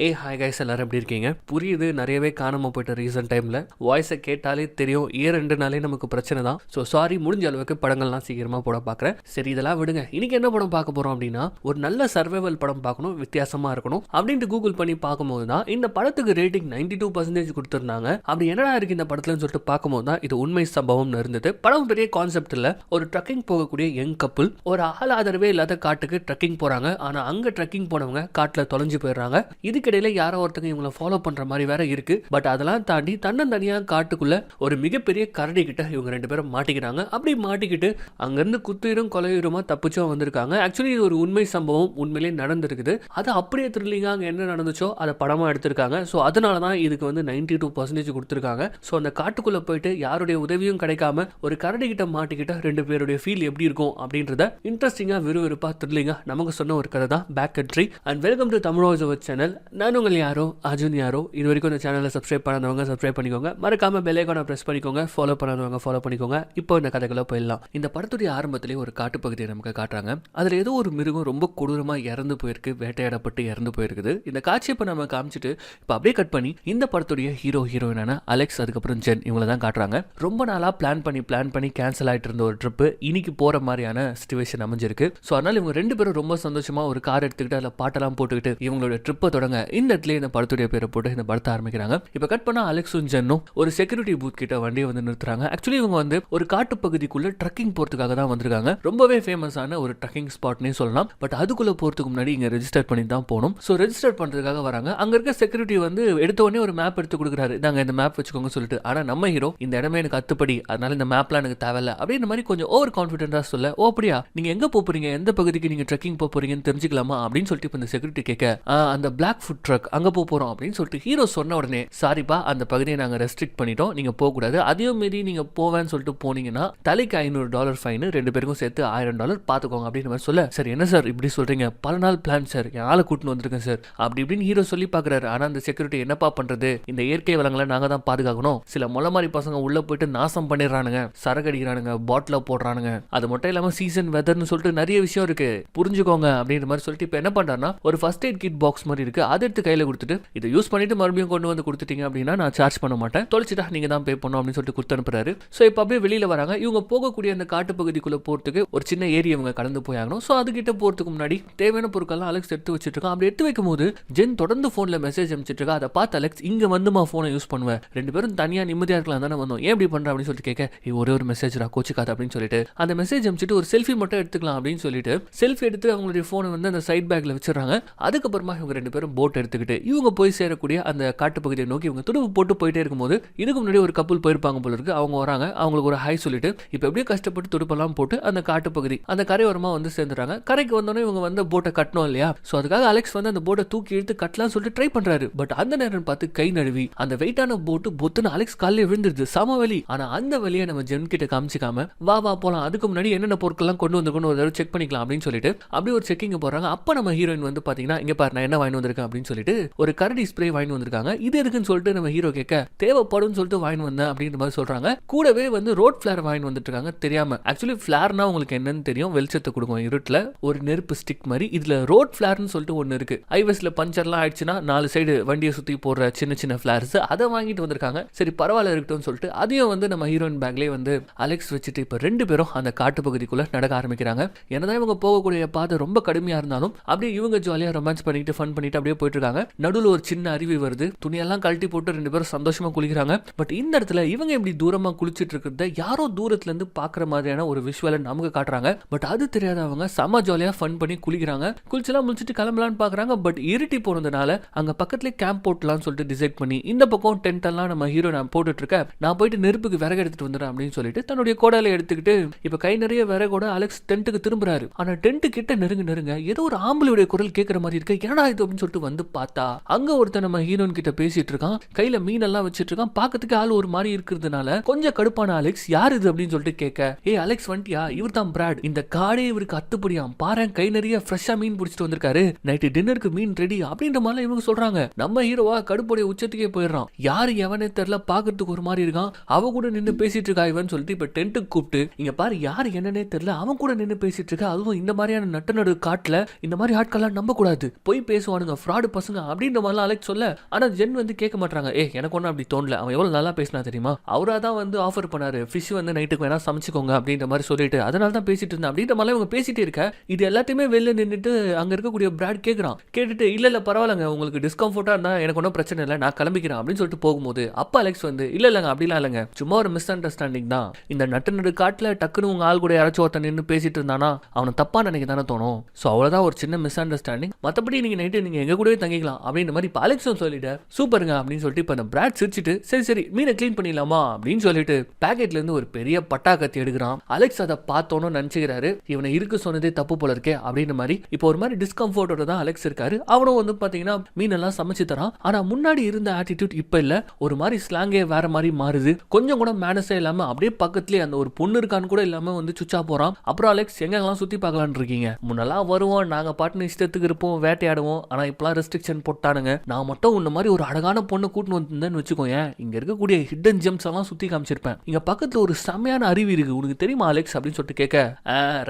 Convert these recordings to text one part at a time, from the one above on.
ஏ hi guys எல்லாரும் எப்படி இருக்கீங்க? புரியுது நிறையவே காணாமல் போயிட்ட ரீசன்ட் டைமில் வாய்ஸை கேட்டாலே தெரியும் ஏ ரெண்டு நாளே நமக்கு பிரச்சனை தான். ஸோ சாரி முடிஞ்ச அளவுக்கு படங்கள்லாம் சீக்கிரமாக போட பார்க்குறேன் சரி இதெல்லாம் விடுங்க. இன்னைக்கு என்ன படம் பார்க்க போகிறோம் அப்படின்னா ஒரு நல்ல சர்வைவல் படம் பார்க்கணும் வித்தியாசமாக இருக்கணும் அப்படின்ட்டு கூகுள் பண்ணி பார்க்கும்போது தான் இந்த படத்துக்கு ரேட்டிங் நைன்டி டூ பர்சன்டேஜ் கொடுத்துருந்தாங்க. அப்படி என்னடா இருக்கு இந்த படத்துலன்னு சொல்லிட்டு பார்க்கும்போது தான் இது உண்மை சம்பவம்னு இருந்தது படம் பெரிய கான்செப்ட் இல்லை ஒரு ட்ரக்கிங் போகக்கூடிய யங் கப்புள் ஒரு ஆள் ஆதரவே இல்லாத காட்டுக்கு ட்ரக்கிங் போகிறாங்க ஆனால் அங்கே ட்ரக்கிங் போனவங்க காட்டில் தொலைஞ்சு போயிடுறாங்க. இதுக்கிடையில யாரோ ஒருத்தங்க இவங்களை ஃபாலோ பண்ற மாதிரி வேற இருக்கு. பட் அதெல்லாம் தாண்டி தன்னந்தனியா காட்டுக்குள்ள ஒரு மிகப்பெரிய கரடி கிட்ட இவங்க ரெண்டு பேரும் மாட்டிக்கிறாங்க அப்படி மாட்டிக்கிட்டு அங்கிருந்து குத்துயிரும் கொலையுருமா தப்பிச்சோ வந்திருக்காங்க. ஆக்சுவலி இது ஒரு உண்மை சம்பவம். உண்மையிலேயே நடந்திருக்குது. அது அப்படியே த்ரில்லிங்காக அங்கே என்ன நடந்துச்சோ அதை படமா எடுத்திருக்காங்க. ஸோ அதனால தான் இதுக்கு வந்து நைன்டி டூ பர்சன்டேஜ் கொடுத்துருக்காங்க. ஸோ அந்த காட்டுக்குள்ள போயிட்டு யாருடைய உதவியும் கிடைக்காம ஒரு கரடி கிட்ட மாட்டிக்கிட்ட ரெண்டு பேருடைய ஃபீல் எப்படி இருக்கும் அப்படின்றத இன்ட்ரெஸ்டிங்காக விறுவிறுப்பாக த்ரில்லிங்கா நமக்கு சொன்ன ஒரு கதை தான். Back country and welcome to Tamil channel நான் உங்கள் யாரோ அர்ஜுன் யாரோ இது வரைக்கும் இந்த சேனலை சப்ஸ்கிரைப் பண்ணாதவங்க சப்ஸ்கிரைப் பண்ணிக்கோங்க. மறக்காம பெல்லைக்கான ப்ரெஸ் பண்ணிக்கோங்க ஃபாலோ பண்ணாதவங்க ஃபாலோ பண்ணிக்கோங்க. இப்போ இந்த கதைக்குள்ள போயிடலாம். இந்த படத்துடைய ஆரம்பத்திலே ஒரு காட்டுப்பகுதியை நமக்கு காட்டுறாங்க. அதில் ஏதோ ஒரு மிருகம் ரொம்ப கொடூரமாக இறந்து போயிருக்கு வேட்டையாடப்பட்டு இறந்து போயிருக்குது. இந்த காட்சியை இப்போ நம்ம காமிச்சிட்டு இப்போ அப்படியே கட் பண்ணி இந்த படத்துடைய ஹீரோ ஹீரோயினான அலெக்ஸ் அதுக்கப்புறம் ஜென் இவங்கள தான் காட்டுறாங்க. ரொம்ப நாளாக பிளான் பண்ணி பிளான் பண்ணி கேன்சல் ஆகிட்டு இருந்த ஒரு ட்ரிப்பு இன்னைக்கு போகிற மாதிரியான சுச்சுவேஷன் அமைஞ்சிருக்கு. ஸோ அதனால் இவங்க ரெண்டு பேரும் ரொம்ப சந்தோஷமாக ஒரு கார் எடுத்துக்கிட்டு அதில் பாட்டெல்லாம் போட்டுக்கிட்டு இவங்களோட ட்ரிப்பை தொடங்க இந்த இடத்துல இந்த படத்துடைய பேரை போட்டு இந்த படத்தை ஆரம்பிக்கிறாங்க. இப்போ கட் பண்ணால் அலெக்ஸும் ஜென்னும் ஒரு செக்யூரிட்டி பூத் கிட்ட வண்டியை வந்து நிறுத்துறாங்க. ஆக்சுவலி இவங்க வந்து ஒரு காட்டு பகுதிக்குள்ள ட்ரக்கிங் போகிறதுக்காக தான் வந்திருக்காங்க. ரொம்பவே ஃபேமஸான ஒரு ட்ரக்கிங் ஸ்பாட்னே சொல்லலாம். பட் அதுக்குள்ளே போகிறதுக்கு முன்னாடி இங்கே ரெஜிஸ்டர் பண்ணி தான் போகணும். ஸோ ரெஜிஸ்டர் பண்ணுறதுக்காக வராங்க. அங்கே இருக்க செக்யூரிட்டி வந்து எடுத்த உடனே ஒரு மேப் எடுத்து கொடுக்குறாரு. நாங்க இந்த மேப் வச்சுக்கோங்க சொல்லிட்டு. ஆனால் நம்ம ஹீரோ இந்த இடமே எனக்கு அத்துப்படி. அதனால இந்த மேப்லாம் எனக்கு தேவையில்ல. அப்படின்ற மாதிரி கொஞ்சம் ஓவர் கான்ஃபிடென்ட்டாக சொல்ல ஓ அப்படியா? நீங்கள் எங்கே போகிறீங்க எந்த பகுதிக்கு நீங்கள் ட்ரெக்கிங் போகிறீங்கன்னு தெரிஞ்சுக்கலாமா? அப்படின்னு சொல்லிட்டு இப்போ இந்த செக்யூரிட்டி கேட்க அந்த பிளாக் ஃபுட் ட்ரக் அங்கே போக போகிறோம் அப்படின்னு சொல்லிட்டு ஹீரோ சொன்ன உடனே சாரிப்பா அந்த பகுதியை நாங்கள் ரெஸ்ட்ரிக்ட் பண்ணிட்டோம். நீங்கள் போகக்கூடாது. அதையும் மீறி நீங்கள் போவேன்னு சொல்லிட்டு போனீங்கன்னா தலைக்கு ஐநூறு டாலர் ஃபைனு ரெண்டு பேருக்கும் சேர்த்து ஆயிரம் டாலர் பார்த்துக்கோங்க அப்படின்னு மாதிரி சொல்ல சார் என்ன சார் இப்படி சொல்கிறீங்க பல நாள் பிளான் சார். என் ஆளை கூட்டின்னு வந்திருக்கேன் சார். அப்படி இப்படின்னு ஹீரோ சொல்லி பார்க்குறாரு ஆனால் அந்த செக்யூரிட்டி என்னப்பா பண்ணுறது இந்த இயற்கை வளங்களை நாங்கள் தான் பாதுகாக்கணும். சில முளை மாதிரி பசங்க உள்ளே போயிட்டு நாசம் பண்ணிடுறானுங்க. சரக்கு அடிக்கிறானுங்க பாட்டில போடுறானுங்க. அது மட்டும் இல்லாமல் சீசன் வெதர்னு சொல்லிட்டு நிறைய விஷயம் இருக்குது புரிஞ்சுக்கோங்க அப்படின்ற மாதிரி சொல்லிட்டு இப்போ என்ன பண்ணுறாருன்னா ஒரு ஃபர்ஸ்ட் எய்ட் கிட் பாக்ஸ் மாதிரி இருக்குது அது எடுத்து கையில் கொடுத்துட்டு இதை யூஸ் பண்ணிட்டு மறுபடியும் கொண்டு வந்து கொடுத்துட்டீங்க அப்படின்னா நான் சார்ஜ் பண்ண மாட்டேன். தொலைச்சிட்டா நீங்கள் தான் பே பண்ணணும் அப்படின்னு சொல்லிட்டு கொடுத்து அனுப்புறாரு. ஸோ இப்போ அப்படியே வெளியில் வராங்க. இவங்க போகக்கூடிய அந்த காட்டு பகுதிக்குள்ளே போகிறதுக்கு ஒரு சின்ன ஏரி இவங்க கடந்து போயாகணும். ஸோ அதுக்கிட்ட போகிறதுக்கு முன்னாடி தேவையான பொருட்கள்லாம் அலெக்ஸ் எடுத்து வச்சுட்டு இருக்கான். அப்படி எடுத்து வைக்கும் போது ஜென் தொடர்ந்து ஃபோனில் மெசேஜ் அனுப்பிச்சிட்டு இருக்கா. அதை பார்த்து அலெக்ஸ் இங்கே வந்துமா ஃபோனை யூஸ் பண்ணுவேன் ரெண்டு பேரும் தனியாக நிம்மதியாக இருக்கலாம் தானே வந்தோம். ஏன் இப்படி பண்ணுறேன் அப்படின்னு சொல்லிட்டு கேட்க ஒரே ஒரு மெசேஜ்ரா கோச்சிக்காது அப்படின்னு சொல்லிட்டு. அந்த மெசேஜ் அனுப்பிச்சிட்டு ஒரு செல்ஃபி மட்டும் எடுத்துக்கலாம் அப்படின்னு சொல்லிட்டு செல்ஃபி எடுத்து அவங்களுடைய ஃபோனை வந்து அந்த சைட் பேக்கில் வச்சிடறாங்க. அதுக்கப்புறமா இவங்க ரெண்டு பேரும் போட் எடுத்துக்கிட்டு இவங்க போய் சேரக்கூடிய அந்த காட்டுப்பகுதியை நோக்கி இவங்க துடுப்பு போட்டு போயிட்டே இருக்கும்போது இதுக்கு முன்னாடி ஒரு கப்பல் போயிருப்பாங்க போல இருக்கு அவங்க வராங்க. அவங்களுக்கு ஒரு ஹை சொல்லிட்டு இப்போ எப்படியும் கஷ்டப்பட்டு துடுப்பெல்லாம் போட்டு அந்த காட்டுப்பகுதி அந்த கரையோரமாக வந்து சேர்ந்துறாங்க கரைக்கு வந்தோடனே இவங்க வந்து போட்டை கட்டணும் இல்லையா? ஸோ அதுக்காக அலெக்ஸ் வந்து அந்த போட்டை தூக்கி இழுத்து கட்டலாம் சொல்லிட்டு ட்ரை பண்றாரு. பட் அந்த நேரம் பார்த்து கை நழுவி அந்த வெயிட்டான போட்டு பொத்துன்னு அலெக்ஸ் காலில் விழுந்துருது. சம வலி. ஆனா அந்த வழியை நம்ம ஜென் கிட்ட காமிச்சிக்காம வா வா போலாம். அதுக்கு முன்னாடி என்னென்ன பொருட்கள்லாம் கொண்டு வந்திருக்கணும் ஒரு தடவை செக் பண்ணிக்கலாம் அப்படின்னு சொல்லிட்டு அப்படியே ஒரு செக்கிங் போறாங்க அப்போ நம்ம ஹீரோயின் வந்து பாத்தீங்கன்னா இங்க பாரு நான் என்ன வாங்கி வந்திருக்கேன் அப்படின்னு சொல்லிட்டு ஒரு கரடி ஸ்ப்ரே வாங்கி வந்திருக்காங்க. இது எதுக்குன்னு சொல்லிட்டு நம்ம ஹீரோ கேட்க தேவைப்படும் சொல்லிட்டு வாங்கி வந்தேன் அப்படின்ற மாதிரி சொல்றாங்க. கூடவே வந்து ரோட் ஃபிளார் வாங்கி வந்துட்டு இருக்காங்க. தெரியாம. ஆக்சுவலி ஃபிளார்னா உங்களுக்கு என்னன்னு தெரியும். வெளிச்சத்தை கொடுக்கும். இருட்டில் ஒரு நெருப்பு ஸ்டிக் மாதிரி. இதுல ரோட் ஃபிளார்னு சொல்லிட்டு ஒன்னு இருக்கு. ஐவஸ்ல பஞ்சர்லாம் ஆயிடுச்சுன்னா நாலு சைடு வண்டியை சுத்தி போடுற சின்ன சின்ன ஃபிளார்ஸ் அதை வாங்கிட்டு வந்திருக்காங்க. சரி பரவாயில்ல இருக்கட்டும் சொல்லிட்டு அதையும் வந்து நம்ம ஹீரோயின் பேக்லயே வந்து அலெக்ஸ் வச்சுட்டு இப்போ ரெண்டு பேரும் அந்த காட்டு பகுதிக்குள்ள நடக்க ஆரம்பிக்கிறாங்க. என்னதான் இவங்க போகக்கூடிய பாதை ரொம்ப கடுமையா இருந்தாலும் அப்படியே இவங்க ஜாலியா ரொமான்ஸ் பண்ணிட்டு ஃபன் பண்ணிட்டு அப்படியே போயிட்டு இருக்காங்க நடுவில் ஒரு சின்ன அருவி வருது. துணியெல்லாம் கழட்டி போட்டு ரெண்டு பேரும் சந்தோஷமா குளிக்கிறாங்க. பட் இந்த இடத்துல இவங்க இப்படி தூரமா குளிச்சுட்டு இருக்கிறத யாரோ தூரத்துல இருந்து பாக்குற மாதிரியான ஒரு விஷுவலை நமக்கு காட்டுறாங்க. பட் அது தெரியாதவங்க சம செம ஜாலியா ஃபன் பண்ணி குளிக்கிறாங்க. குளிச்செல்லாம் முடிச்சுட்டு கிளம்பலான்னு பாக்குறாங்க. பட் இருட்டி போனதுனால அங்க பக்கத்துலேயே கேம்ப் போட்டலாம்னு சொல்லிட்டு டிசைட் பண்ணி இந்த பக்கம் டென்ட் எல்லாம் நம்ம ஹீரோ நான் போட்டுட்டு இருக்கேன் நான் போயிட்டு நெருப்புக்கு விறகு எடுத்துட்டு வந்துடுறேன் அப்படின்னு சொல்லிட்டு தன்னுடைய கோடால எடுத்துக்கிட்டு இப்ப கை நிறைய விறகோட அலெக்ஸ் டென்ட்டுக்கு திரும்புறாரு. ஆனா டென்ட் கிட்ட நெருங்க நெருங்க ஏதோ ஒரு ஆம்பளையுடைய குரல் கேட்கற மாதிரி இருக்கு. என்னடா இது அப்படின்னு சொல்லிட்டு வந்து பார்த்தா அங்க ஒருத்தன் நம்ம ஹீரோன் கிட்ட பேசிட்டு இருக்கான் கையில மீன் எல்லாம் வச்சிட்டு இருக்கான் பாக்கிறதுக்கு ஆள் ஒரு மாதிரி இருக்கிறதுனால கொஞ்சம் கடுப்பான அலெக்ஸ் யார் இது? அப்படின்னு சொல்லிட்டு கேட்க ஏ அலெக்ஸ் வந்துட்டியா? இவர் தான் பிராட். இந்த காடே இவருக்கு அத்துப்படியாம். பாரு கை நிறைய ஃப்ரெஷ்ஷா மீன் பிடிச்சிட்டு வந்திருக்காரு. நைட்டு டின்னருக்கு மீன் ரெடி அப்படின்ற மாதிரி இவங்க சொல்றாங்க. நம்ம ஹீரோவா கடுப்புடைய உச்சத்துக்கே போயிடுறான். யாரு எவனே தெரியல பாக்குறதுக்கு ஒரு மாதிரி இருக்கான். அவ கூட நின்னு பேசிட்டு இருக்கா இவன் சொல்லிட்டு இப்ப டென்ட்டுக்கு கூப்பிட்டு இங்க பாரு யாரு என்னன்னே தெரியல. அவன் கூட நின்னு பேசிட்டு இருக்கா அதுவும் இந்த மாதிரியான நட்டு நடு காட்டுல இந்த மாதிரி ஆட்கள்லாம் நம்ப கூடாது போய் பேசுவானுங்க. ஃப்ராட் ஃப்ராடு பசங்க அப்படின்ற மாதிரிலாம் அலெக்ஸ் சொல்ல ஆனா ஜென் வந்து கேட்க மாட்டாங்க ஏ எனக்கு ஒன்றும் அப்படி தோணல. அவன் எவ்வளவு நல்லா பேசினா தெரியுமா? அவரா தான் வந்து ஆஃபர் பண்ணாரு. ஃபிஷ் வந்து நைட்டுக்கு வேணா சமைச்சுக்கோங்க அப்படின்ற மாதிரி சொல்லிட்டு அதனால தான் பேசிட்டு இருந்தேன். அப்படின்ற மாதிரி இவங்க பேசிட்டு இருக்க இது எல்லாத்தையுமே வெளில நின்றுட்டு அங்க இருக்கக்கூடிய பிராட் கேட்குறான் கேட்டுட்டு இல்ல இல்ல பரவாயில்லங்க. உங்களுக்கு டிஸ்கம்ஃபர்ட்டா இருந்தா எனக்கு ஒன்றும் பிரச்சனை இல்லை. நான் கிளம்பிக்கிறேன் அப்படின்னு சொல்லிட்டு போகும்போது அப்பா அலெக்ஸ் வந்து இல்ல இல்லங்க அப்படிலாம் இல்லைங்க. சும்மா ஒரு மிஸ் அண்டர்ஸ்டாண்டிங் தான். இந்த நட்டு நடு காட்டுல டக்குன்னு உங்க ஆள் கூட யாராச்சும் ஒருத்தன் நின்று பேசிட்டு இருந்தானா அவனை தப்பா நினைக்க தானே தோணும். ஸோ அவ்வளோதான் ஒரு சின்ன மிஸ் அண்டர்ஸ்டாண்டிங் மற்றபடி நீங்க நைட்டு நீங்க எங்க கூடவே தங்கிக்கலாம். அப்படின்ற மாதிரி இப்போ அலெக்ஸும் சொல்லிட்டு சூப்பருங்க அப்படின்னு சொல்லிட்டு இப்போ அந்த பிராட் சிரிச்சிட்டு சரி சரி மீனை க்ளீன் பண்ணிடலாமா? அப்படின்னு சொல்லிட்டு பாக்கெட்ல இருந்து ஒரு பெரிய பட்டா கத்தி எடுக்கிறான். அலெக்ஸ் அதை பார்த்தோன்னு நினச்சிக்கிறாரு. இவனை இருக்கு சொன்னதே தப்பு போல இருக்கே அப்படின்ற மாதிரி இப்போ ஒரு மாதிரி டிஸ்கம்ஃபர்ட்டோட தான் அலெக்ஸ் இருக்காரு. அவனும் வந்து பார்த்தீங்கன்னா மீனெல்லாம் சமைச்சு தரான். ஆனால் முன்னாடி இருந்த ஆட்டிடியூட் இப்போ இல்லை. ஒரு மாதிரி ஸ்லாங்கே வேற மாதிரி மாறுது. கொஞ்சம் கூட மேனஸே இல்லாமல் அப்படியே பக்கத்துலேயே அந்த ஒரு பொண்ணு இருக்கான்னு கூட இல்லாமல் வந்து சுச்சா போகிறான் அப்புறம் அலெக்ஸ் எங்கெல்லாம் சுற்றி பார்க்கலான்னு இருக்கீங்க? முன்னெல்லாம் வருவோம். நாங்கள் பாட்டுன்னு இஷ்டத்துக்கு இருப்போம் வேட்டையாடுவோம். ஆனால் இப்பெல்லாம் ரெஸ்ட்ரிக்ஷன் போட்டானுங்க. நான் மட்டும் உன்ன மாதிரி ஒரு அழகான பொண்ணு கூட்டின்னு வந்திருந்தேன்னு வச்சுக்கோயேன். இங்கே இருக்கக்கூடிய ஹிடன் ஜெம்ஸ் எல்லாம் சுற்றி காமிச்சிருப்பேன். இங்கே பக்கத்தில் ஒரு செம்மையான அருவி இருக்கு. உனக்கு தெரியுமா அலெக்ஸ் அப்படின்னு சொல்லிட்டு கேட்க